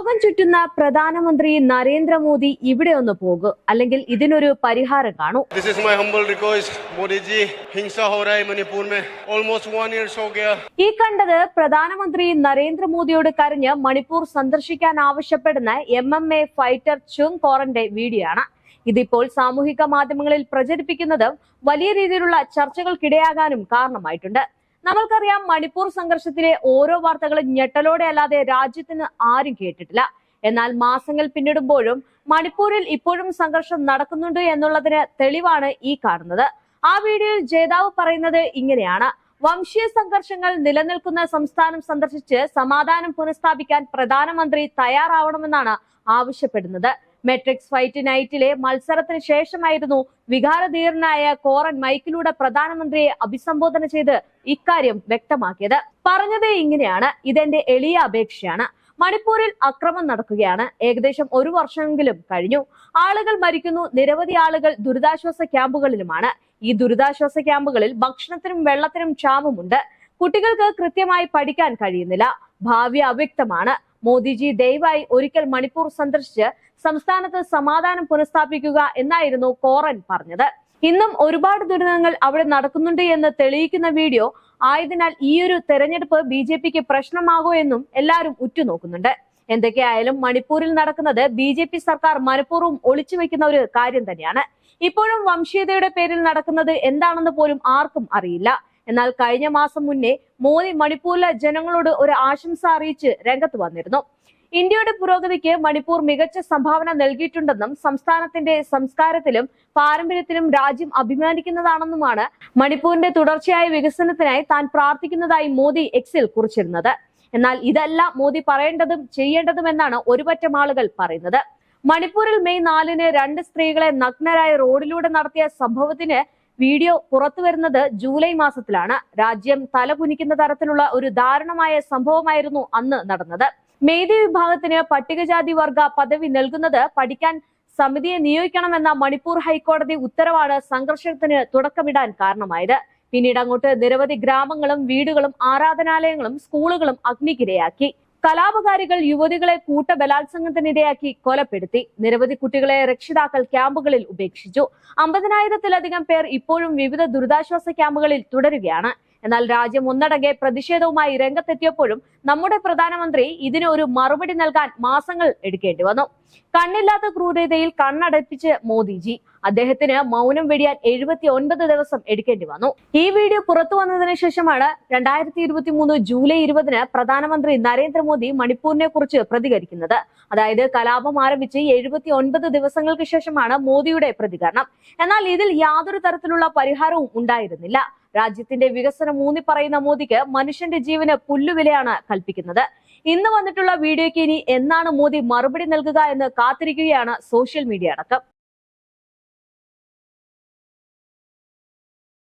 ലോകം ചുറ്റുന്ന പ്രധാനമന്ത്രി നരേന്ദ്രമോദി ഇവിടെ ഒന്ന് പോകും. അല്ലെങ്കിൽ ഇതിനൊരു പരിഹാരം കാണൂ. ഈ കണ്ടത് പ്രധാനമന്ത്രി നരേന്ദ്രമോദിയോട് കരഞ്ഞ് മണിപ്പൂർ സന്ദർശിക്കാൻ ആവശ്യപ്പെടുന്ന M M A fighter Chung കോറന്റെ video ആണ് ഇതിപ്പോൾ സാമൂഹിക മാധ്യമങ്ങളിൽ പ്രചരിപ്പിക്കുന്നത് വലിയ രീതിയിലുള്ള ചർച്ചകൾക്കിടയാകാനും കാരണമായിട്ടുണ്ട്. നമ്മൾക്കറിയാം മണിപ്പൂർ സംഘർഷത്തിലെ ഓരോ വാർത്തകളും ഞെട്ടലോടെ അല്ലാതെ രാജ്യത്തിന് ആരും കേട്ടിട്ടില്ല. എന്നാൽ മാസങ്ങൾ പിന്നിടുമ്പോഴും മണിപ്പൂരിൽ ഇപ്പോഴും സംഘർഷം നടക്കുന്നുണ്ട് എന്നുള്ളതിന് തെളിവാണ് ഈ കാണുന്നത്. ആ വീഡിയോയിൽ ജേതാവ് പറയുന്നത് ഇങ്ങനെയാണ്. വംശീയ സംഘർഷങ്ങൾ നിലനിൽക്കുന്ന സംസ്ഥാനം സന്ദർശിച്ച് സമാധാനം പുനഃസ്ഥാപിക്കാൻ പ്രധാനമന്ത്രി തയ്യാറാവണമെന്നാണ് ആവശ്യപ്പെടുന്നത്. മെട്രിക്സ് ഫൈറ്റ് നൈറ്റിലെ മത്സരത്തിന് ശേഷമായിരുന്നു വികാരധീരനായ കോറൻ മൈക്കിലൂടെ പ്രധാനമന്ത്രിയെ അഭിസംബോധന ചെയ്ത് ഇക്കാര്യം വ്യക്തമാക്കിയത്. പറഞ്ഞത് ഇങ്ങനെയാണ്. ഇതെന്റെ എളിയ അപേക്ഷയാണ്. മണിപ്പൂരിൽ അക്രമം നടക്കുകയാണ്. ഏകദേശം ഒരു വർഷമെങ്കിലും കഴിഞ്ഞു. ആളുകൾ മരിക്കുന്നു. നിരവധി ആളുകൾ ദുരിതാശ്വാസ ക്യാമ്പുകളിലുമാണ്. ഈ ദുരിതാശ്വാസ ക്യാമ്പുകളിൽ ഭക്ഷണത്തിനും വെള്ളത്തിനും ക്ഷാമമുണ്ട്. കുട്ടികൾക്ക് കൃത്യമായി പഠിക്കാൻ കഴിയുന്നില്ല. ഭാവി അവ്യക്തമാണ്. മോദിജി ദയവായി ഒരിക്കൽ മണിപ്പൂർ സന്ദർശിച്ച് സംസ്ഥാനത്ത് സമാധാനം പുനഃസ്ഥാപിക്കുക എന്നായിരുന്നു കോറൻ പറഞ്ഞത്. ഇന്നും ഒരുപാട് ദുരിതങ്ങൾ അവിടെ നടക്കുന്നുണ്ട് എന്ന് തെളിയിക്കുന്ന വീഡിയോ ആയതിനാൽ ഈയൊരു തെരഞ്ഞെടുപ്പ് ബി ജെ പിക്ക് പ്രശ്നമാകോ എന്നും എല്ലാവരും ഉറ്റുനോക്കുന്നുണ്ട്. എന്തൊക്കെയായാലും മണിപ്പൂരിൽ നടക്കുന്നത് ബി ജെ പി സർക്കാർ മനഃപൂർവം ഒളിച്ചു വെക്കുന്ന ഒരു കാര്യം തന്നെയാണ്. ഇപ്പോഴും വംശീയതയുടെ പേരിൽ നടക്കുന്നത് എന്താണെന്ന് പോലും ആർക്കും അറിയില്ല. എന്നാൽ കഴിഞ്ഞ മാസം മുന്നേ മോദി മണിപ്പൂരിലെ ജനങ്ങളോട് ഒരു ആശംസ അറിയിച്ച് രംഗത്ത് വന്നിരുന്നു. ഇന്ത്യയുടെ പുരോഗതിക്ക് മണിപ്പൂർ മികച്ച സംഭാവന നൽകിയിട്ടുണ്ടെന്നും സംസ്ഥാനത്തിന്റെ സംസ്കാരത്തിലും പാരമ്പര്യത്തിലും രാജ്യം അഭിമാനിക്കുന്നതാണെന്നുമാണ് മണിപ്പൂരിന്റെ തുടർച്ചയായ വികസനത്തിനായി താൻ പ്രാർത്ഥിക്കുന്നതായി മോദി എക്സിൽ കുറിച്ചിരുന്നത്. എന്നാൽ ഇതല്ല മോദി പറയേണ്ടതും ചെയ്യേണ്ടതും എന്നാണ് ഒരുപറ്റം ആളുകൾ പറയുന്നത്. മണിപ്പൂരിൽ മെയ് നാലിന് രണ്ട് സ്ത്രീകളെ നഗ്നരായ റോഡിലൂടെ നടത്തിയ സംഭവത്തിന് വീഡിയോ പുറത്തു വരുന്നത് ജൂലൈ മാസത്തിലാണ്. രാജ്യം തലകുനിക്കുന്ന തരത്തിലുള്ള ഒരു ദാരുണമായ സംഭവമായിരുന്നു അന്ന് നടന്നത്. മേധി വിഭാഗത്തിന് പട്ടികജാതി വർഗ പദവി നൽകുന്നത് പഠിക്കാൻ സമിതിയെ നിയോഗിക്കണമെന്ന മണിപ്പൂർ ഹൈക്കോടതി ഉത്തരവാണ് സംഘർഷത്തിന് തുടക്കമിടാൻ കാരണമായത്. പിന്നീട് അങ്ങോട്ട് നിരവധി ഗ്രാമങ്ങളും വീടുകളും ആരാധനാലയങ്ങളും സ്കൂളുകളും അഗ്നിക്കിരയാക്കി. കലാപകാരികൾ യുവതികളെ കൂട്ട ബലാത്സംഗത്തിനിരയാക്കി കൊലപ്പെടുത്തി. നിരവധി കുട്ടികളെ രക്ഷിതാക്കൾ ക്യാമ്പുകളിൽ ഉപേക്ഷിച്ചു. അമ്പതിനായിരത്തിലധികം പേർ ഇപ്പോഴും വിവിധ ദുരിതാശ്വാസ ക്യാമ്പുകളിൽ തുടരുകയാണ്. എന്നാൽ രാജ്യം ഒന്നടങ്കെ പ്രതിഷേധവുമായി രംഗത്തെത്തിയപ്പോഴും നമ്മുടെ പ്രധാനമന്ത്രി ഇതിന് ഒരു മറുപടി നൽകാൻ മാസങ്ങൾ എടുക്കേണ്ടി വന്നു. കണ്ണില്ലാത്ത ക്രൂരതയിൽ കണ്ണടപ്പിച്ച് മോദിജി. അദ്ദേഹത്തിന് മൗനം വെടിയാൻ എഴുപത്തി ഒൻപത് ദിവസം എടുക്കേണ്ടി വന്നു. ഈ വീഡിയോ പുറത്തു വന്നതിന് ശേഷമാണ് രണ്ടായിരത്തി ഇരുപത്തി മൂന്ന് ജൂലൈ ഇരുപതിന് പ്രധാനമന്ത്രി നരേന്ദ്രമോദി മണിപ്പൂരിനെ കുറിച്ച് പ്രതികരിക്കുന്നത്. അതായത് കലാപം ആരംഭിച്ച് എഴുപത്തി ഒൻപത് ദിവസങ്ങൾക്ക് ശേഷമാണ് മോദിയുടെ പ്രതികരണം. എന്നാൽ ഇതിൽ യാതൊരു തരത്തിലുള്ള പരിഹാരവും ഉണ്ടായിരുന്നില്ല. രാജ്യത്തിന്റെ വികസനം ഊന്നി പറയുന്ന മോദിക്ക് മനുഷ്യന്റെ ജീവന് പുല്ലുവിലയാണ് കൽപ്പിക്കുന്നത്. ഇന്ന് വന്നിട്ടുള്ള വീഡിയോയ്ക്ക് ഇനി എന്നാണ് മോദി മറുപടി നൽകുക എന്ന് കാത്തിരിക്കുകയാണ് സോഷ്യൽ മീഡിയ അടക്കം.